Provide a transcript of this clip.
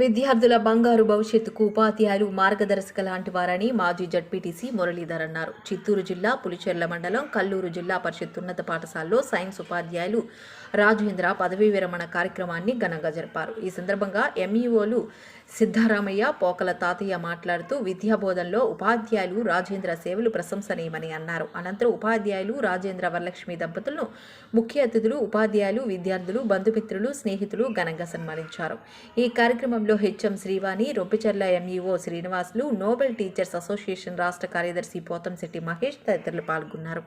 విద్యార్థుల బంగారు భవిష్యత్తుకు ఉపాధ్యాయులు మార్గదర్శక లాంటి వారని మాజీ జడ్పీటీసీ మురళీధర్ అన్నారు. చిత్తూరు జిల్లా పులిచెర్ల మండలం కల్లూరు జిల్లా పరిషత్ ఉన్నత పాఠశాలలో సైన్స్ ఉపాధ్యాయులు రాజేంద్ర పదవీ విరమణ కార్యక్రమాన్ని ఘనంగా జరిపారు. ఈ సందర్భంగా ఎంఈఓలు సిద్ధారామయ్య పోకల తాతయ్య మాట్లాడుతూ విద్యాబోధనలో ఉపాధ్యాయులు రాజేంద్ర సేవలు ప్రశంసనీయమని అన్నారు. అనంతరం ఉపాధ్యాయులు రాజేంద్ర వరలక్ష్మి దంపతులను ముఖ్య అతిథులు ఉపాధ్యాయులు విద్యార్థులు బంధుమిత్రులు స్నేహితులు ఘనంగా సన్మానించారు. ఈ కార్యక్రమం కార్యక్రమంలో HM Srivani Roppicherla MEO Srinivasulu Nobel teachers association రాష్ట్ర కార్యదర్శి పోతంశెట్టి మహేష్ తదితరులు పాల్గొన్నారు.